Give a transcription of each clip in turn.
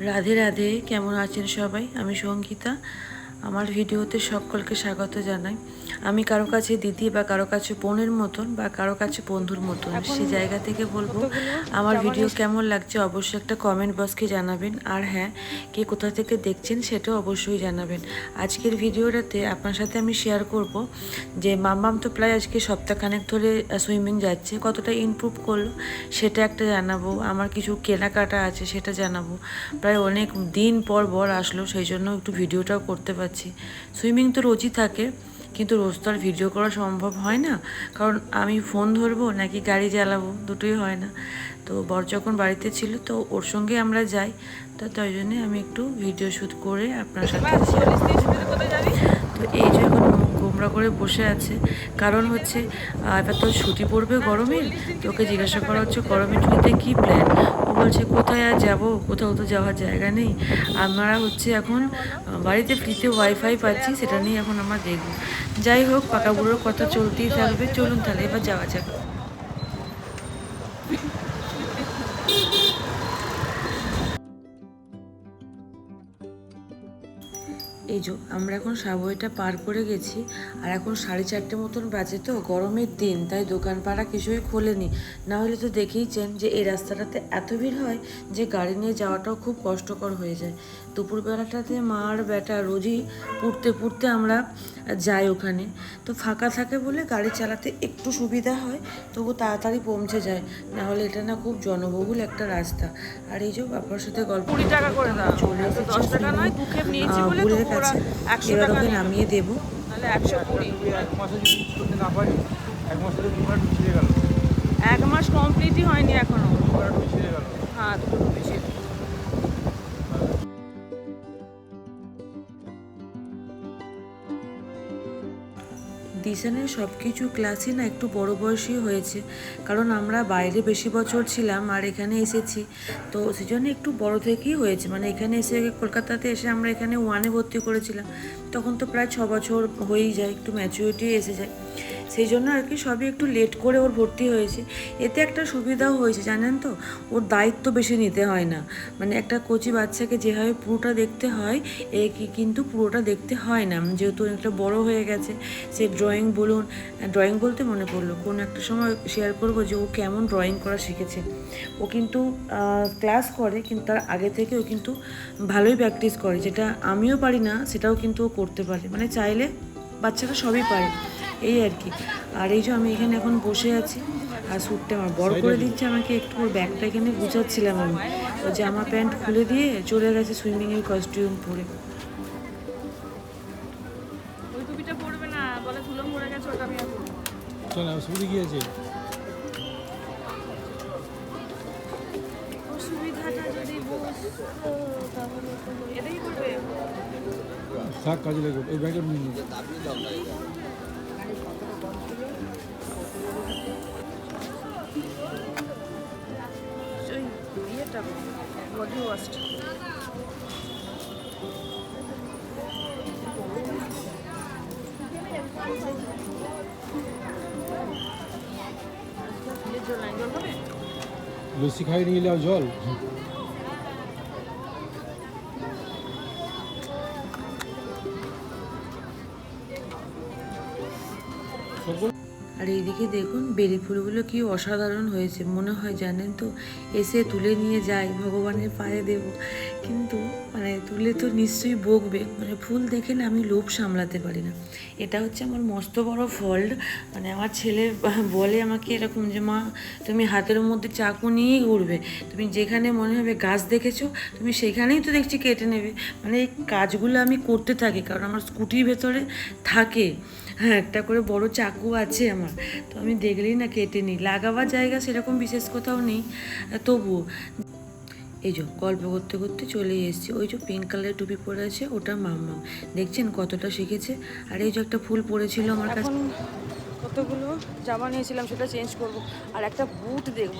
রাধে রাধে কেমন আছেন সবাই? আমি সঙ্গীতা। আমার ভিডিওতে সকলকে স্বাগত জানাই। আমি কারও কাছে দিদি বা কারও কাছে বোনের মতন বা কারও কাছে বন্ধুর মতন। সে জায়গা থেকে বলব আমার ভিডিও কেমন লাগছে অবশ্যই একটা কমেন্ট বক্সকে জানাবেন। আর হ্যাঁ কে কোথা থেকে দেখছেন সেটাও অবশ্যই জানাবেন। আজকের ভিডিওটাতে আপনার সাথে আমি শেয়ার করব যে মাম্মাম তো প্রায় আজকে সপ্তাহখানেক ধরে সুইমিং যাচ্ছে। কতটা ইমপ্রুভ করল সেটা একটা জানাব। আমার কিছু কেনাকাটা আছে সেটা জানাব। প্রায় অনেক দিন পর বর আসলো সেই জন্য একটু ভিডিওটাও করতে পারছি। সুইমিং তো রোজই থাকে, কিন্তু রোজ তো আর ভিডিও করা সম্ভব হয় না। কারণ আমি ফোন ধরবো নাকি গাড়ি চালাবো? দুটোই হয় না। তো বর যখন বাড়িতে ছিল তো ওর সঙ্গে আমরা যাই তো তাই জন্যে আমি একটু ভিডিও শ্যুট করে আপনার সাথে। তো এই যে এখন গোমরা করে বসে আছে কারণ হচ্ছে এবার তো ছুটি পড়বে গরমের তো ওকে জিজ্ঞাসা করা হচ্ছে গরমের ছুটিতে কী প্ল্যান ও বলছে কোথায় আর যাব? কোথাও তো যাওয়ার জায়গা নেই। আমরা হচ্ছে এখন বাড়িতে ফ্রিতে ওয়াইফাই পাচ্ছি সেটা নিয়ে এখন আমরা দেখব। যাই হোক পাকা বুড়োর কথা চলতেই থাকবে চলুন তাহলে এবার যাওয়া যাক। এই যে আমরা এখন সাবওয়েটা পার করে গেছি আর এখন সাড়ে চারটে মতন বাজে তো গরমের দিন তাই দোকান পাড়া কিছুই খোলেনি। না হলে তো দেখেইছেন যে এই রাস্তাটাতে এত ভিড় হয় যে গাড়ি নিয়ে যাওয়াটাও খুব কষ্টকর হয়ে যায়। দুপুরবেলাটাতে মা আর বেটা রোজই পুড়তে পুড়তে আমরা যাই ওখানে। তো ফাঁকা থাকে বলে গাড়ি চালাতে একটু সুবিধা হয় তবু তাড়াতাড়ি পৌঁছে যায়। না হলে এটা না খুব জনবহুল একটা রাস্তা। আর এই যে বাবার সাথে গল্প কুড়ি টাকা করে দাও। চলে তো এসেছি একশো এবার টাকা ওকে নামিয়ে দেবো। এক মাসে যদি করতে না এক মাসে যদি দুবার ছিঁড়ে এক মাস কমপ্লিটই হয়নি এখনও। হ্যাঁ দুটো বেশি দিশানের সব কিছু ক্লাসই না একটু বড় বয়সই হয়েছে। কারণ আমরা বাইরে বেশি বছর ছিলাম আর এখানে এসেছি। তো সেজন্য একটু বড় থেকেই হয়েছে। মানে এখানে এসে কলকাতাতে এসে আমরা এখানে ওয়ানে ভর্তি করেছিলাম। তখন তো প্রায় ছ বছর হয়েই যায়, একটু ম্যাচুরিটি এসে যায়। সেই জন্য আর কি সবই একটু লেট করে ওর ভর্তি হয়েছে। এতে একটা সুবিধাও হয়েছে, জানেন তো? ওর দায়িত্ব বেশি নিতে হয় না। মানে একটা কচি বাচ্চাকে যেভাবে পুরোটা দেখতে হয়, এ কিন্তু পুরোটা দেখতে হয় না। যেহেতু একটা বড় হয়ে গেছে, সে ড্রয়িং বলুন ড্রয়িং বলতে মনে পড়ল। কোন একটা সময় শেয়ার করব যে ও কেমন ড্রয়িং করা শিখেছে। ও কিন্তু ক্লাস করে, কিন্তু তার আগে থেকে ও কিন্তু ভালোই প্র্যাকটিস করে। যেটা আমিও পারি না, সেটাও কিন্তু ও করতে পারে। মানে চাইলে বাচ্চারা সবই পারে। এই আর কি। আর এই যে আমি এখানে এখন বসে আছি আর স্যুটটা আমার বড় করে দিচ্ছে আমাকে একটু ওর ব্যাগটা এখানে গুছাচ্ছিলাম আমি। ও জামা প্যান্ট খুলে দিয়ে চলে গেছে সুইমিংয়ের কস্টিউম পরে। ওই টুপিটা পড়বে না বলে ধুলো পড়ে গেছে ওটা আমি আর পরবো না। চল অসুবিধা কি আছে অসুবিধাটা যদি বুঝতো তাহলে তো এটাই করবে থাক কাজে লাগবে ওই ব্যাগটা নিয়ে ইয়েটা বডি ওয়াশটা জল খাই নিয়ে এলে জল? সকল আর এইদিকে দেখুন বেলি ফুলগুলো কি অসাধারণ হয়েছে। মনে হয় জানেন তো, এসে তুলে নিয়ে যাই, ভগবানের পায়ে দেব। কিন্তু মানে তুলে তো নিশ্চয়ই বকবে। মানে ফুল দেখে না আমি লোভ সামলাতে পারি না। এটা হচ্ছে আমার মস্ত বড় ফল্ট মানে আমার ছেলে বলে আমাকে এরকম যে, মা, তুমি হাতের মধ্যে চাকু নিয়েই ঘুরবে। তুমি যেখানে মনে হবে গাছ দেখেছ, তুমি সেখানেই তো দেখছি কেটে নেবে। মানে এই কাজগুলো আমি করতে থাকি, কারণ আমার স্কুটির ভেতরে থাকে। হ্যাঁ একটা করে বড় চাকু আছে আমার। তো আমি দেখলেই না কেটে নিই। লাগাবার জায়গা সেরকম বিশেষ কোথাও নেই। তবুও এই যে গল্প করতে করতে চলে এসেছি। ওই যে পিঙ্ক কালারের টুপি পরে আছে ওটা মাম্মাম। দেখছেন কতটা শিখেছে? আর এই যে একটা ফুল পড়েছিল আমার কাছে। এখন কতগুলো জামা নিয়েছিলাম সেটা চেঞ্জ করব। আর একটা বুট দেখব।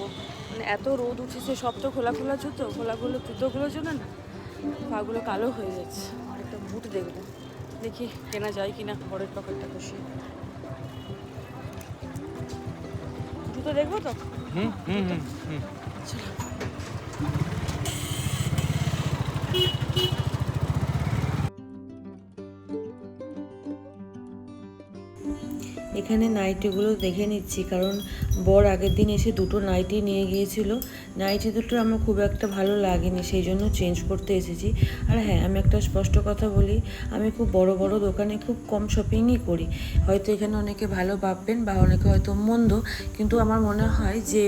মানে এত রোদ উঠেছে সব তো খোলা খোলা জুতো খোলাগুলো জুতোগুলোর জন্য না পাগুলো কালো হয়ে যাচ্ছে। আর একটা বুট দেখব। দেখি কেনা যায় কিনা বড়ের পকেটটা খুশি। জুতো দেখব তো? হুম হুম হুম হুম। চলো। keep, keep. এখানে নাইটিগুলো দেখে নিচ্ছি, কারণ বর আগের দিন এসে দুটো নাইটি নিয়ে গিয়েছিল। নাইটি দুটো আমার খুব একটা ভালো লাগেনি, সেই জন্য চেঞ্জ করতে এসেছি। আর হ্যাঁ আমি একটা স্পষ্ট কথা বলি, আমি খুব বড় বড় দোকানে খুব কম শপিংই করি। হয়তো এখানে অনেকে ভালো ভাববেন বা অনেকে হয়তো মন্দ, কিন্তু আমার মনে হয় যে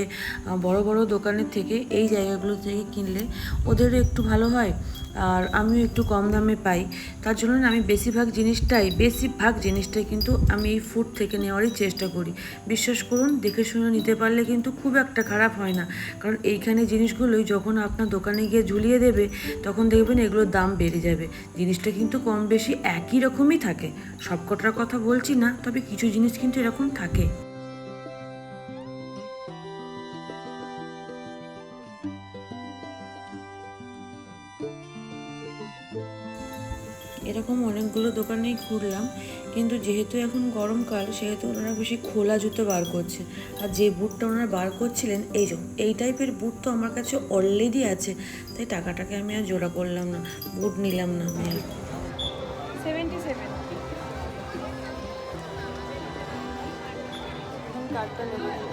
বড় বড় দোকানের থেকে এই জায়গাগুলো থেকে কিনলে ওদেরও একটু ভালো হয়। আর আমিও একটু কম দামে পাই। তার জন্য আমি বেশিরভাগ জিনিসটাই বেশিরভাগ জিনিসটাই কিন্তু আমি এই ফুড থেকে নেওয়ারই চেষ্টা করি। বিশ্বাস করুন, দেখে শুনে নিতে পারলে কিন্তু খুব একটা খারাপ হয় না। কারণ এইখানে জিনিসগুলোই যখন আপনার দোকানে গিয়ে ঝুলিয়ে দেবে, তখন দেখবেন এগুলোর দাম বেড়ে যাবে। জিনিসটা কিন্তু কম বেশি একই রকমই থাকে। সবকটার কথা বলছি না, তবে কিছু জিনিস কিন্তু এরকম থাকে। এরকম অনেকগুলো দোকানেই ঘুরলাম। কিন্তু যেহেতু এখন গরমকাল সেহেতু ওনারা বেশি খোলা জুতো বার করছে। আর যে বুটটা ওনারা বার করছিলেন এই যে এই টাইপের বুট তো আমার কাছে অলরেডি আছে। তাই টাকাটাকে আমি আর জোড়া করলাম না বুট নিলাম না আমি আর। সেভেন্টি সেভেন কার্ডটা নেব।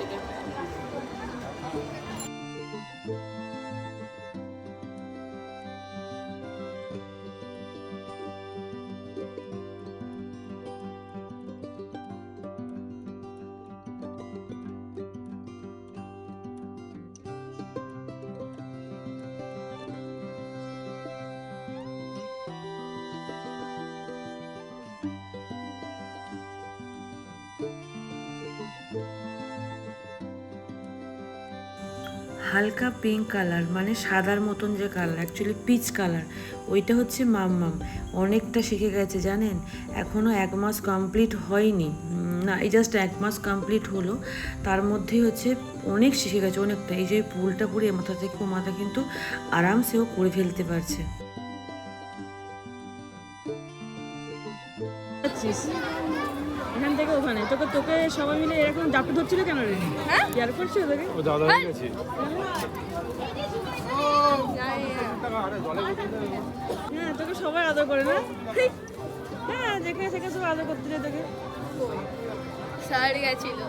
হালকা পিঙ্ক কালার মানে সাদার মতন যে কালার অ্যাকচুয়ালি পিচ কালার ওইটা হচ্ছে মাম্মাম। অনেকটা শিখে গেছে, জানেন? এখনও এক মাস কমপ্লিট হয়নি। না, এই জাস্ট এক মাস কমপ্লিট হলো। তার মধ্যেই হচ্ছে অনেক শিখে গেছে, অনেকটা। এই যে পুলটা পুরে মাথা থেকে, মাথা কিন্তু আরামসেও করে ফেলতে পারছে। যাচ্ছিস এখান থেকে ওখানে। তোকে তোকে সবাই মিলে এরকম জাপটে ধরছিল কেন রে? হ্যাঁ? ইয়ার করছিল তোকে? ও দাদা হয়ে গেছে। হ্যাঁ তোকে সবাই আদর করে না? হ্যাঁ যেখানে সেখানে সবাই আদর করতে তোকে। স্যার গেছিল।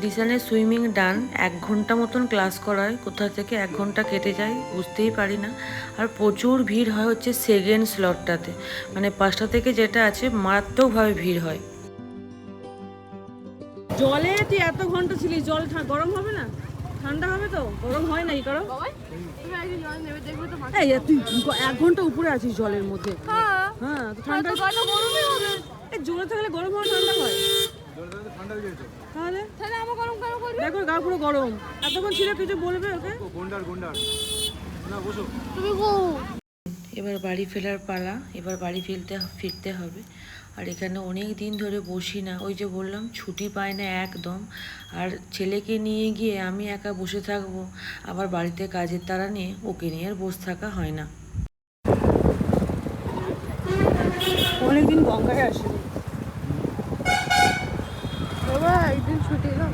ডিসানের সুইমিং ডান এক ঘণ্টা মতন ক্লাস করায় কোথা থেকে এক ঘণ্টা কেটে যায় বুঝতেই পারি না। আর প্রচুর ভিড় হয় হচ্ছে সেকেন্ড স্লটটাতে। মানে পাঁচটা থেকে যেটা আছে মারাত্মকভাবে ভিড় হয়। জলে তুই এত ঘণ্টা ছিলিস জল ঠা- গরম হবে না? ঠান্ডা হবে তো? গরম হয় নাকি কারও। বাবা তুমি আগে জল নেবে দেখবে তো এই তুই এক ঘণ্টা উপরে আছিস জলের মধ্যে। হ্যাঁ। হ্যাঁ ঠান্ডা ঠান্ডা তো হবে। এই জোরে থাকলে গরম হয় ঠান্ডা হয়। হয়ে তাহলে? তাহলে আমার গরম কেন করবে? দেখো গা পুরো গরম। এতক্ষণ ছিল কিছু বলবে ওকে? ও গন্ডার গন্ডার। না বসো। তুমি গো এবার বাড়ি ফেরার পালা। এবার বাড়ি ফিরতে ফিরতে হবে। আর এখানে অনেক দিন ধরে বসি না। ওই যে বললাম ছুটি পায় না একদম। আর ছেলেকে নিয়ে গিয়ে আমি একা বসে থাকব। আবার বাড়িতে কাজের তারা নিয়ে ওকে নিয়ে আর বসে থাকা হয় না। অনেকদিন গঙ্গায় আসেনি। বাবা একদিন ছুটি না?